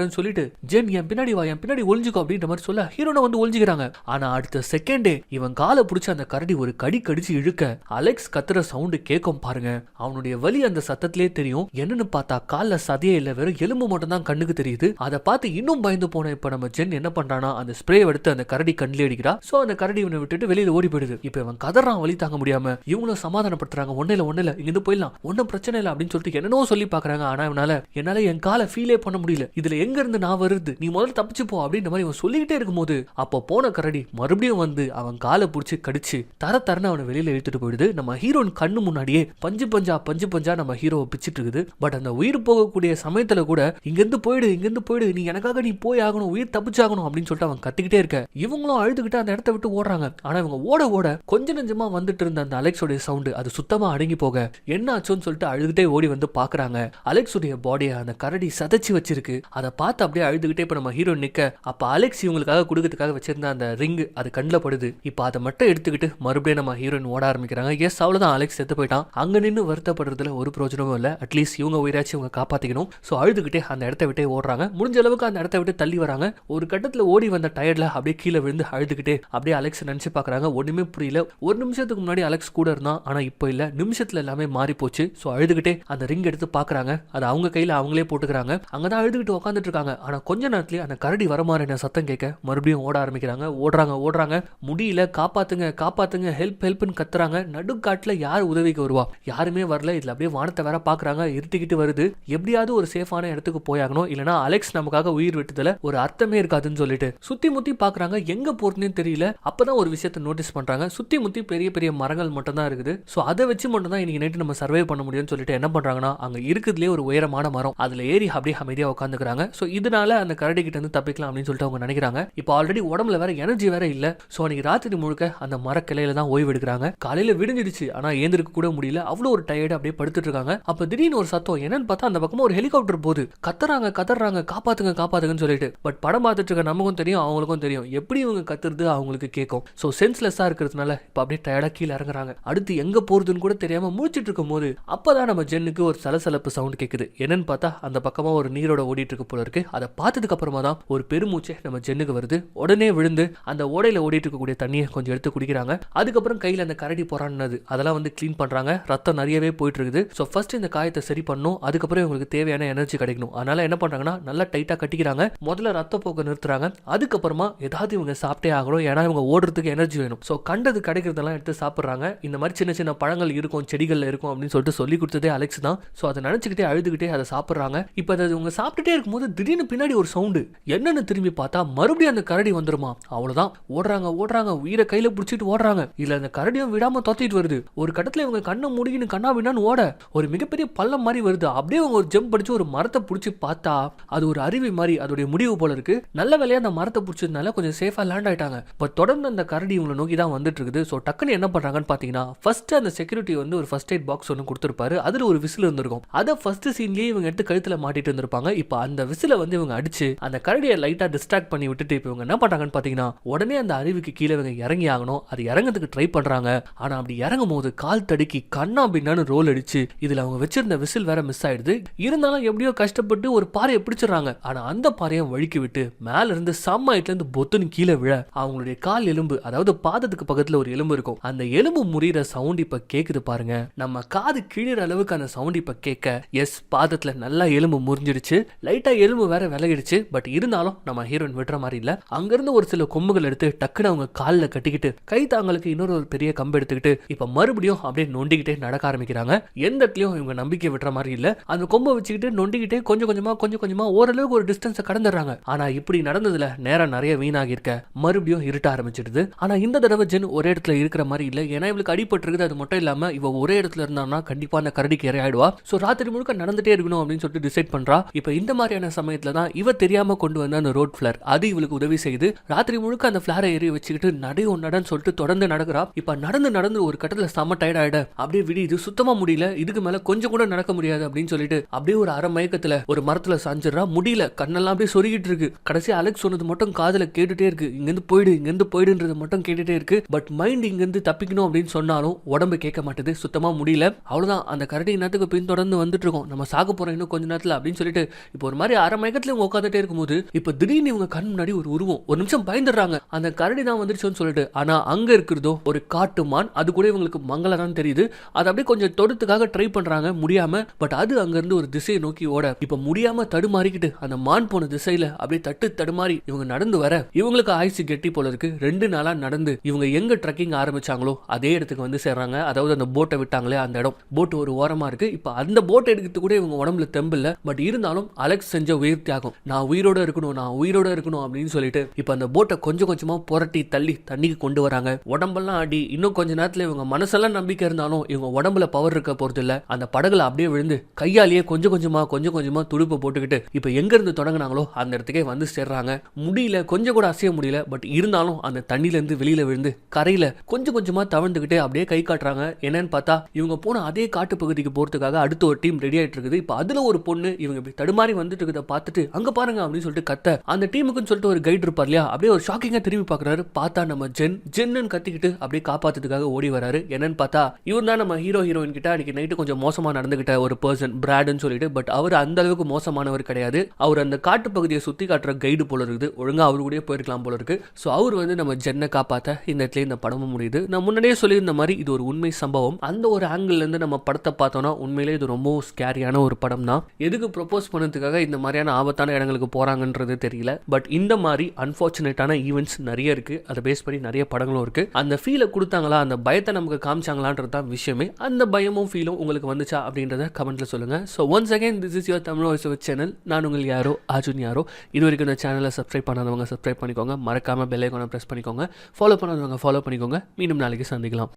பாதுகாக்கிறேன்னு சொல்லிட்டு ஜென் என் பின்னாடி வா என் பின்னாடி ஒளிஞ்சுக்கோ அப்படின்ற மாதிரி சொல்ல ஹீரோனை வந்து ஒளிஞ்சுக்கிறாங்க. ஆனா அடுத்த செகண்டே இவன் காலை பிடிச்ச அந்த கரடி ஒரு கடி கடிச்சு இழுக்க அலெக்ஸ் கத்துற சவுண்டு கேட்கும் பாருங்க. அவனுடைய வலி அந்த சத்தத்திலே தெரியும். என்னன்னு பார்த்தா காலில் சதையே இல்லை வெறும் எலும்பு மட்டும் தான் கண்ணுக்கு தெரியுது. அதை பார்த்து இன்னும் பயந்து போன இப்ப நம்ம ஜென் என்ன பண்றானா அந்த ஸ்ப்ரே எடுத்து அந்த கரடி கண்ணில் அடிக்கிறா. சோ அந்த கரடி இவனை விட்டுட்டு வெளியில ஓடி போயிடுது. இப்ப இவன் கதறான் வழி தாங்க முடியாம. இவங்களும் சமாதானப்படுத்துறாங்க. ஒண்ணு இல்ல ஒண்ணு இல்ல இங்கிருந்து போயிடலாம். ஒன்னும் பிரச்சனை இல்லை அப்படின்னு சொல்லிட்டு என்னென்னோ சொல்லி பாக்குறாங்க ஆனா இவனால என்னால என் காலை ஃபீலே பண்ண முடியல. இதுல எங்க இருந்து நான் வருது? நீ முதல்ல தப்பிச்சு போ அப்படின்ற மாதிரி இவன் சொல்லிக்கிட்டே இருக்கும்போது அப்போ போன கரடி மறுபடியும் வந்து அவன் காலை பிடிச்சி கடிச்சு தர தரன்னு அவனை வெளியில இழுத்துட்டு போயிடுது. நம்ம ஹீரோயின் கண்ணு முன்னாடியே பஞ்சு பஞ்சா பஞ்சு பஞ்சா நம்ம ஹீரோவை பிச்சுட்டு இருக்குது. பட் அந்த உயிர் போகக்கூடிய சமயத்துல கூட இங்கிருந்து போயிடு இங்கிருந்து போயிடு நீ எனக்காக நீ போய் ஆகணும் உயிர் தப்பிச்சாகணும் அப்படின்னு சொல்லிட்டு அவன் கத்திக்கிட்டே இருக்க. இவங்களும் அழுதுகிட்டு அந்த இடத்த விட்டு ஓடுறாங்க. ஆனா இவங்க ஓட ஓட கொஞ்ச நெஞ்சமா வந்துட்டு இருந்த அந்த அலெக்ஸோடைய சவுண்டு அது சுத்தமா அடங்கி போக என்ன ஆச்சுன்னு சொல்லிட்டு அழுதுகிட்டே ஓடி வந்து பாக்குறாங்க. அலெக்ஸுடைய பாடியை அந்த கரடி சதைச்சு வச்சிருக்கு. அதை பார்த்து அப்படியே அழுதுகிட்டே இப்போ நம்ம ஹீரோ நிற்க அப்போ அலெக்ஸ் இவங்களுக்காக கொடுக்கறதுக்காக வச்சிருந்த அந்த ரிங் அது கண்ணில் படுது. இப்போ அதை மட்டும் எடுத்துக்கிட்டு மறுபடியும் நம்ம ஹீரோயின் ஓட ஆரம்பிக்கிறாங்க. எஸ் அவ்வளோதான் அலெக்ஸ் செத்து போயிட்டான். அங்க நின்று வருத்தப்படுறதுல ஒரு பிரயோஜனமும் இல்லை. அட்லீஸ்ட் இவங்க உயிராச்சும் இவங்க காப்பாற்றிக்கணும் ஸோ அழுதுகிட்டே அந்த இடத்த விட்டே ஓடுறாங்க. முடிஞ்ச அளவுக்கு அந்த இடத்த விட்டு தள்ளி வராங்க. ஒரு கட்டத்தில் ஓடி வந்த டயர்டில் அப்படியே கீழே விழுந்து அழுதுகிட்டே அப்படியே அலெக்ஸ் நினைச்சு பார்க்குறாங்க ஒன்றுமே புரியல. ஒரு நிமிஷத்துக்கு முன்னாடி அலெக்ஸ் கூட இருந்தான். ஆனால் இப்போ இல்லை. நிமிஷத்தில் எல்லாமே மாறி போச்சு ஸோ அழுதுகிட்டே அந்த ரிங் எடுத்து பார்க்குறாங்க அது அவங்க கையில் அவங்களே போட்டுக்கிறாங்க. அங்கதான் அழுதுகிட்டு உட்காந்து இருக்காங்க ஆனா கொஞ்ச நேரத்துலயே அந்த கரடி வரமாறின சத்தம் கேட்க மறுபடியும் ஓட ஆரம்பிக்கிறாங்க. ஓடுறாங்க ஓடுறாங்க. முடியல காப்பாத்துங்க காப்பாத்துங்க ஹெல்ப் ஹெல்ப்னு கத்துறாங்க. நடுக்காட்டில் யார் உதவிக்கு வருவா? யாருமே வரல. இதுல அப்படியே வானத்தை வேற பாக்குறாங்க. இருட்டிக்கிட்டு வருது. எப்படியாவது ஒரு சேஃபான இடத்துக்கு போயாகணும். இல்லைனா அலெக்ஸ் நமக்காக உயிர் விட்டதுல ஒரு அர்த்தமே இருக்காதுன்னு சொல்லிட்டு சுத்தி முத்தி பாக்குறாங்க. எங்க போறதுன்னு தெரியல. அப்பதான் ஒரு விஷயத்தை நோட்டீஸ் பண்றாங்க. சுத்தி முத்தி பெரிய பெரிய மரங்கள் மட்டும் தான் இருக்குது. ஸோ அதை வச்சு மட்டும் தான் இன்னைக்கு நைட்டு நம்ம சர்வே பண்ண முடியும்னு சொல்லிட்டு என்ன பண்றாங்கன்னா அங்க இருக்குதுலேயே ஒரு உயரமான மரம். அதுல ஏறி அப்படியே அமைதியா உட்காந்துக்கிறாங்க ஸோ இதனால அந்த கரடி கிட்ட இருந்து தப்பிக்கலாம் அப்படின்னு சொல்லிட்டு அவங்க நினைக்கிறாங்க. இப்போ ஆல்ரெடி உடம்புல வேற எனர்ஜி வேற இல்ல. ஸோ அன்னைக்கு ராத்திரி முழுக்க அந்த மரக்கிளையில தான் ஓய்வு எடுக்கிறாங்க. காலையில விடிஞ்சிடுச்சு ஆனா ஏந்திருக்க கூட முடியல. அவ்வளோ ஒரு டயர்டு அப்படியே படுத்துட்டு இருக்காங்க. அப்ப திடீர்னு ஒரு சத்தம். என்னன்னு பார்த்தா அந்த பக்கமா ஒரு ஹெலிகாப்டர் போகுது. கத்துறாங்க கத்துறாங்க காப்பாத்துங்க காப்பாத்துங்கன்னு சொல்லிட்டு. பட் படம் பார்த்துட்டு இருக்க நமக்கும் தெரியும் அவங்களுக்கும் தெரியும். எப்படி இவங்க கத்துறது அவங்களுக்கு கேட்கும். ஸோ சென்ஸ்லெஸ்ஸா இருக்கிறதுனால இப்போ அப்படியே டயர்டா கீழே இறங்குறாங்க. அடுத்து எங்க போறதுன்னு கூட தெரியாம முடிச்சிட்டு இருக்கும் போது அப்பதான் நம்ம ஜென்னுக்கு ஒரு சலசலப்பு சவுண்ட் கேக்குது. என்னன்னு பார்த்தா அந்த பக்கமா ஒரு நீரோட ஓடிட்டு இருக்கு போல இருக்கு. அதை பார்த்ததுக்கு அப்புறமா தான் ஒரு பெருமூச்சை நம்ம ஜென்னுக்கு வருது. உடனே விழுந்து அந்த ஓடையில ஓடிட்டு இருக்கக்கூடிய தண்ணியை கொஞ்சம் எடுத்து குடிக்கிறாங்க. அதுக்கப்புறம் கையில அந்த கரடி போராடினது அதெல்லாம் வந்து க்ளீன் பண்றாங்க. ரத்தம் நிறையவே போயிட்டு இருக்குது ஸோ ஃபர்ஸ்ட் இந்த காயத்தை சரி பண்ணும் அதுக்கப்புறம் இவங்களுக்கு தேவையான எனர்ஜி கிடைக்கணும். அதனால என்ன பண்றாங்கன்னா நல்லா டைட்டா கட்டிக்கிறாங்க. முதல்ல ரத்த போக்க நிறுத்துறாங்க. அதுக்கப்புறமா ஏதாவது இவங்க சாப்பிட்டே ஆகணும். ஏன்னா இவங்க ஓடுறதுக்கு எனர்ஜி வேணும். ஸோ கண்டது கிடைக்கிறதெல்லாம் எடுத்து சாப்பிட்றாங்க. இந்த மாதிரி சின்ன சின்ன பழங்கள் இருக்கும் செடிகள்ல இருக்கும் அப்படின்னு சொல்லிட்டு சொல்லி கொடுத்ததே அலெக்ஸ் தான். ஸோ அதை நினைச்சுக்கிட்டே அழுதுகிட்டே அதை சாப்பிட்றாங்க. இப்போ அதை இவங்க சாப்பிட்டுட்டே இருக்கும்போது திடீர்னு பின்னாடி ஒரு சவுண்டு என்னன்னு திரும்பி பார்த்தா மறுபடியும் அந்த கரடி வந்துருமா. அவ்வளவுதான். ஓடுறாங்க ஓடுறாங்க. உயிரை கையில பிடிச்சிட்டு ஓடுறாங்க. இல்ல அந்த கரடியும் விடாம தொத்திட்டு வருது. ஒரு கட்டத்துல இவங்க கண்ணை முடிக்கின்னு கண்ணா விடான்னு ஓட ஒரு மிகப்பெரிய பள்ளம் மாதிரி வருது. அப்படியே அவங்க ஒரு ஜம்ப் படிச்சு ஒரு மரத்தை பிடிச்சி பார்த்தா அது ஒரு அருவி மாதிரி அதோடைய முடிவு போல இருக்கு. நல்ல வேலையா அந்த மரத்தை பிடிச்சதுனால கொஞ்சம் சேஃபா லேண்ட் ஆயிட்டாங்க. பட் தொடர்ந்து அந்த கரடி இவங்களை நோக்கி தான் வந்துட்டு இருக்குது. ஸோ டக்குன்னு என்ன பண்றாங்கன்னு பாத்தீங்கன்னா ஃபர்ஸ்ட் அந்த செக்யூரிட்டி வந்து ஒரு ஃபர்ஸ்ட் எய்ட் பாக்ஸ் ஒன்று கொடுத்துருப்பாரு. அதுல ஒரு விசில் இருந்திருக்கும். அதை ஃபர்ஸ்ட் சீன்லயே இவங்க எடுத்து கழுத்துல மாட்டிட்டு இருந்திருப்பாங்க. இப்போ அந்த விசில் விசில வந்து இவங்க அடிச்சு அந்த கரடியை லைட்டா டிஸ்ட்ராக்ட் பண்ணி விட்டுட்டு இப்போ இவங்க என்ன பண்றாங்கன்னு பாத்தீங்கன்னா உடனே அந்த அருவிக்கு கீழே இவங்க இறங்கி ஆகணும். அது இறங்கிறதுக்கு ட்ரை பண்றாங்க. ஆனா அப்படி இறங்கும் போது கால் தடுக்கி கண்ணா பின்னான்னு ரோல் அடிச்சு இதுல அவங்க வச்சிருந்த விசில் வேற மிஸ் ஆயிடுது. இருந்தாலும் எப்படியோ கஷ்டப்பட்டு ஒரு பாறையை பிடிச்சிடுறாங்க. ஆனா அந்த பாறையை வழுக்கி விட்டு மேல இருந்து செம்ம ஹைட்ல இருந்து பொத்துன்னு கீழே விழ அவங்களுடைய கால் எலும்பு அதாவது பாதத்துக்கு பக்கத்துல ஒரு எலும்பு இருக்கும். அந்த எலும்பு முறிகிற சவுண்ட் இப்ப கேக்குது பாருங்க. நம்ம காது கிழிற அளவுக்கு அந்த சவுண்ட் இப்ப கேட்க எஸ் பாதத்துல நல்லா எலும்பு முறிஞ்சிடுச்சு. லைட்டா எலும்பு வேற விலகிடுச்சு. பட் இருந்தாலும் நம்ம ஹீரோயின் விடுற மாதிரி இல்ல. அங்கிருந்து ஒரு சில கொம்புகள் எடுத்து டக்குன்னு அவங்க காலில் கட்டிக்கிட்டு கை தாங்களுக்கு இன்னொரு ஒரு பெரிய கம்பு எடுத்துக்கிட்டு இப்ப மறுபடியும் அப்படியே நொண்டிக்கிட்டே நடக்க ஆரம்பிக்கிறாங்க. எந்த இடத்துலயும் இவங்க நம்பிக்கை விடுற மாதிரி இல்ல. அந்த கொம்பை வச்சுக்கிட்டு நொண்டிக்கிட்டே கொஞ்சம் கொஞ்சமா கொஞ்சம் கொஞ்சமா ஓரளவுக்கு ஒரு டிஸ்டன்ஸை கடந்துடுறாங்க. ஆனா இப்படி நடந்ததுல நேரம் நிறைய வீணாகி இருக்க மறுபடியும் இருட்ட ஆரம்பிச்சிடுது. ஆனா இந்த தடவை ஜென் ஒரே இடத்துல இருக்கிற மாதிரி இல்ல. ஏன்னா இவளுக்கு அடிபட்டிருக்குது. அது மட்டும் இல்லாம இவ ஒரே இடத்துல இருந்தான்னா கண்டிப்பா அந்த கரடிக்கு இறையாயிடுவா சோ ராத்திரி முழுக்க நடந்துட்டே இருக்கணும் அப்படின்னு சொல்லிட்டு டிசைட் பண்றா. இப்ப இந்த மாதிரியான சமயத்தில் தான் இவ தெரியாமல் கொண்டு வந்த அந்த ரோட் ஃபிளர் அது இவளுக்கு உதவி செய்து ராத்திரி முழுக்க அந்த ஃபிளாரை ஏறி வச்சுக்கிட்டு நடையோ நடன்னு சொல்லிட்டு தொடர்ந்து நடக்கிறா. இப்போ நடந்து நடந்து ஒரு கட்டத்தில் செம்ம டயர்ட் ஆயிட. அப்படியே விடியுது சுத்தமாக முடியல இதுக்கு மேலே கொஞ்சம் கூட நடக்க முடியாது அப்படின்னு சொல்லிட்டு அப்படியே ஒரு அரை மயக்கத்தில் ஒரு மரத்தில் சாஞ்சிடுறா. முடியல கண்ணெல்லாம் அப்படியே சொருகிட்டு இருக்கு. கடைசி அலெக்ஸ் சொன்னது மட்டும் காதில் கேட்டுட்டே இருக்கு. இங்கிருந்து போயிடு இங்கேருந்து போயிடுன்றது மட்டும் கேட்டுட்டே இருக்கு. பட் மைண்ட் இங்கேருந்து தப்பிக்கணும் அப்படின்னு சொன்னாலும் உடம்பு கேட்க மாட்டேது. சுத்தமாக முடியல. அவ்வளோதான் அந்த கரடி நேரத்துக்கு பின்தொடர்ந்து வந்துட்டு இருக்கோம். நம்ம சாக போகிறோம் இன்னும் கொஞ்ச நேரத்தில் அப்படின்னு சொல்லிட்டு இப்போ ஒரு மாதிரி அரை மயக்கத்துல இவங்க உட்காந்துட்டே இருக்கும்போது இப்போ திடீர்னு இவங்க கண் முன்னாடி ஒரு உருவம் ஒரு நிமிஷம் பயந்துடுறாங்க. அந்த கரடி தான் வந்துருச்சோன்னு சொல்லிட்டு ஆனா அங்க இருக்கிறதோ ஒரு காட்டு மான் அது கூட இவங்களுக்கு மங்கள தான் தெரியுது. அது அப்படியே கொஞ்சம் தொடுத்துக்காக ட்ரை பண்றாங்க முடியாம. பட் அது அங்க இருந்து ஒரு திசையை நோக்கி ஓட இப்ப முடியாம தடுமாறிக்கிட்டு அந்த மான் போன திசையில அப்படியே தட்டு தடுமாறி இவங்க நடந்து வர இவங்களுக்கு ஆயுசு கெட்டி போல இருக்கு. ரெண்டு நாளா நடந்து இவங்க எங்க ட்ரெக்கிங் ஆரம்பிச்சாங்களோ அதே இடத்துக்கு வந்து சேர்றாங்க. அதாவது அந்த போட்டை விட்டாங்களே அந்த இடம். போட் ஒரு ஓரமா இருக்கு. இப்ப அந்த போட்டை எடுக்கிறது கூட இவங்க உடம்புல தெம்பு இல்ல. பட் இருந்தாலும் அலெக்ஸ் செஞ்ச உயிர் தியாகம். நான் உயிரோட இருக்கணும் நான் உயிரோட இருக்கணும் அப்படின்னு சொல்லிட்டு இப்போ அந்த போட்டை கொஞ்சம் கொஞ்சமா புரட்டி தள்ளி தண்ணிக்கு கொண்டு வராங்க. உடம்பெல்லாம் ஆடி இன்னும் கொஞ்ச நேரத்தில் இவங்க மனசெல்லாம் நம்பிக்கை இருந்தாலும் இவங்க உடம்புல பவர் இருக்க போறது இல்ல. அந்த படகுல அப்படியே விழுந்து கையாலேயே கொஞ்சம் கொஞ்சமா கொஞ்சம் கொஞ்சமா துடுப்பை போட்டுக்கிட்டு இப்போ எங்க இருந்து தொடங்குனாங்களோ அந்த இடத்துக்கே வந்து சேர்றாங்க. முடியல கொஞ்சம் கூட அசைய முடியல பட் இருந்தாலும் அந்த தண்ணில இருந்து வெளியில விழுந்து கரையில கொஞ்சம் கொஞ்சமா தவழ்ந்துகிட்டு அப்படியே கை காட்டுறாங்க. என்னன்னு பார்த்தா இவங்க போன அதே காட்டு பகுதிக்கு போறதுக்காக அடுத்த ஒரு டீம் ரெடி ஆயிட்டு இருக்குது. இப்போ அதுல ஒரு பொண்ணு இவங்க இப்படி தடுமாறி வந்துட்டு இருக்கிறத பார்த்துட்டு அங்க பாருங்க அப்படின்னு சொல்லிட்டு கத்த அந்த டீமுக்குன்னு சொல்லிட்டு ஒரு கைடு இருப்பார் இல்லையா? அப்படியே ஒரு ஷாக்கிங்கா திரும்பி பாக்குறாரு பார்த்தா நம்ம ஜென் ஜென்னு கத்திக்கிட்டு அப்படியே காப்பாத்துறதுக்காக ஓடி வராரு. என்னன்னு பார்த்தா இவர் தான் நம்ம ஹீரோ ஹீரோயின் கிட்ட அன்னைக்கு நைட்டு கொஞ்சம் மோசமா நடந்துகிட்ட ஒரு பர்சன் பிராட்னு சொல்லிட்டு. பட் அவர் அந்த அளவுக்கு மோசமானவர் கிடையாது. அவர் அந்த காட்டு பகுதியை சுத்தி காட்டுற கைடு போல இருக்குது. ஒழுங்கா அவரு கூடயே போயிருக்கலாம் போல இருக்கு. ஸோ அவர் வந்து நம்ம ஜென்னை காப்பாத்த இந்த இடத்துல இந்த படமும் முடியுது. நான் முன்னாடியே சொல்லியிருந்த மாதிரி இது ஒரு உண்மை சம்பவம். அந்த ஒரு ஆங்கிள் இருந்து நம்ம படத்தை பார்த்தோம்னா உண்மையிலே இது ரொம்ப ஸ்கேரியான ஒரு படம் தான் எதுக்கு ப்ரொபோஸ் பண்ணதுக்காக இந்த மாதிரி மாதிரியான ஆபத்தான இடங்களுக்கு போகிறாங்கன்றது தெரியல. பட் இந்த மாதிரி அன்ஃபார்ச்சுனேட்டான ஈவெண்ட்ஸ் நிறைய இருக்குது அதை பேஸ் பண்ணி நிறைய படங்களும் இருக்குது அந்த ஃபீலை கொடுத்தாங்களா? அந்த பயத்தை நமக்கு காமிச்சாங்களான்றது தான் விஷயமே. அந்த பயமும் ஃபீலும் உங்களுக்கு வந்துச்சா அப்படின்றத கமெண்ட்ல சொல்லுங்க. So once again this is your Tamil voice channel நான் உங்கள் யாரோ? அர்ஜுன் யாரோ? இது வரைக்கும் இந்த சேனலை சப்ஸ்கிரைப் பண்ணாதவங்க சப்ஸ்கிரைப் பண்ணிக்கோங்க. மறக்காமல் பெல் ஐக்கானை ப்ரெஸ் பண்ணிக்கோங்க. ஃபாலோ பண்ணாதவங்க ஃபாலோ பண்ணிக்கோங்க. மீண்டும் நாளைக்கு சந்திக்கலாம்.